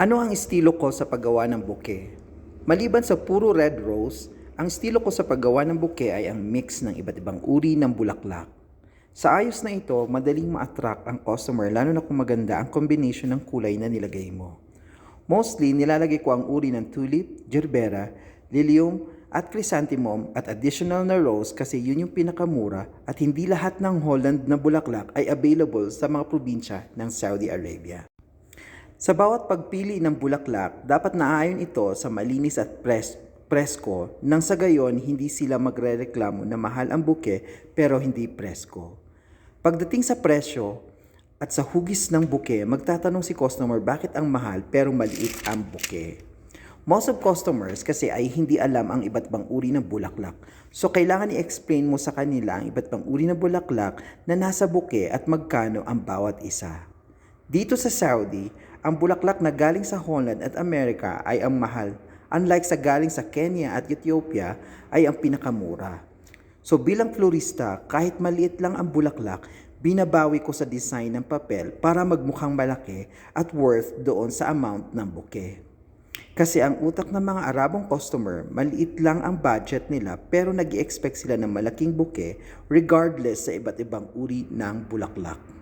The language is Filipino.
Ano ang estilo ko sa paggawa ng bouquet? Maliban sa puro red rose, ang estilo ko sa paggawa ng bouquet ay ang mix ng iba't ibang uri ng bulaklak. Sa ayos na ito, madaling ma-attract ang customer lalo na kung maganda ang combination ng kulay na nilagay mo. Mostly, nilalagay ko ang uri ng tulip, gerbera, lilium, at chrysanthemum at additional na rose kasi yun yung pinakamura at hindi lahat ng Holland na bulaklak ay available sa mga probinsya ng Saudi Arabia. Sa bawat pagpili ng bulaklak, dapat naayon ito sa malinis at pres presko nang sa gayon hindi sila magrereklamo na mahal ang buke pero hindi presko. Pagdating sa presyo at sa hugis ng buke, magtatanong si customer bakit ang mahal pero maliit ang buke. Most of customers kasi ay hindi alam ang iba't ibang uri ng bulaklak. So kailangan i-explain mo sa kanila ang iba't ibang uri ng bulaklak na nasa buke at magkano ang bawat isa. Dito sa Saudi, ang bulaklak na galing sa Holland at Amerika ay ang mahal. Unlike sa galing sa Kenya at Ethiopia ay ang pinakamura. So bilang florista, kahit maliit lang ang bulaklak, binabawi ko sa design ng papel para magmukhang malaki at worth doon sa amount ng bouquet. Kasi ang utak ng mga Arabong customer, maliit lang ang budget nila pero nag expect sila ng malaking bouquet regardless sa iba't ibang uri ng bulaklak.